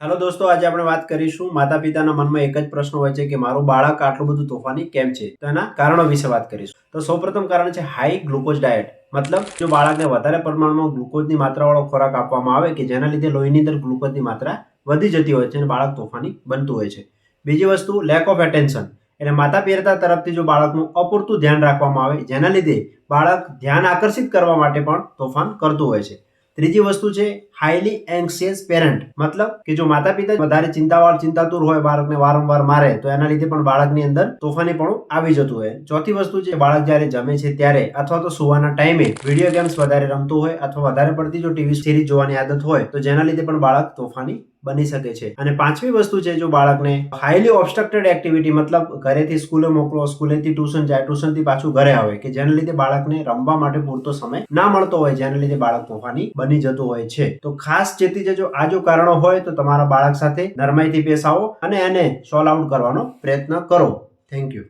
Hello દોસ્તો, આજે આપણે વાત કરીશું માતા પિતાના મનમાં એક જ પ્રશ્ન હોય છે કે મારું બાળક આટલું બધું તોફાની કેમ છે? તો એના કારણો વિશે વાત કરીશું. તો સૌપ્રથમ કારણ છે હાઈ ગ્લુકોઝ ડાયટ મતલબ જો બાળકને વધારે પ્રમાણમાં ગ્લુકોઝની માત્રાવાળો ખોરાક આપવામાં આવે કે જેના લીધે લોહીની અંદર ગ્લુકોઝની માત્રા વધી જતી હોય છે અને બાળક તોફાની બનતું હોય છે. બીજી વસ્તુ લેક ઓફ એટેન્શન એટલે માતા પિતા તરફથી જો બાળકનું અપૂરતું ધ્યાન રાખવામાં આવે, જેના લીધે બાળક ધ્યાન આકર્ષિત કરવા માટે પણ તોફાન કરતું હોય છે. ત્રીજી વસ્તુ છે હાઈલી એન્સિયસ પેરેન્ટ મતલબ કે જો માતા પિતા વધારે ચિંતાવાળ, ચિંતાતુર હોય, બાળકને વારંવાર મારે, તો એના લીધે પણ બાળકની અંદર તોફાનીપણું આવી જતું હોય. ચોથી વસ્તુ છે, બાળક જ્યારે જમે છે ત્યારે અથવા તો સુવાના ટાઈમે વીડિયો ગેમ્સ વધારે રમતું હોય અથવા વધારે પડતી જો ટીવી સિરીઝ જોવાની આદત હોય, તો જેના લીધે પણ બાળક તોફાની બની શકે છે. અને પાંચમી વસ્તુ છે, જો બાળકને હાઈલી ઓબસ્ટ્રક્ટેડ એક્ટિવિટી મતલબ ઘરેથી સ્કૂલે મોકલો સ્કૂલેથી ટ્યુશન જાય ટ્યુશનથી પાછું ઘરે આવે, કે જેના લીધે બાળકને રમવા માટે પૂરતો સમય ના મળતો હોય, જેના લીધે બાળક તોફાની બની જતું હોય છે. તો ખાસ ચેતી જજો આ જો કારણો હોય, તો તમારા બાળક સાથે નરમાઈથી પેશ અને એને સોલ્વ આઉટ કરવાનો પ્રયત્ન કરો. Thank you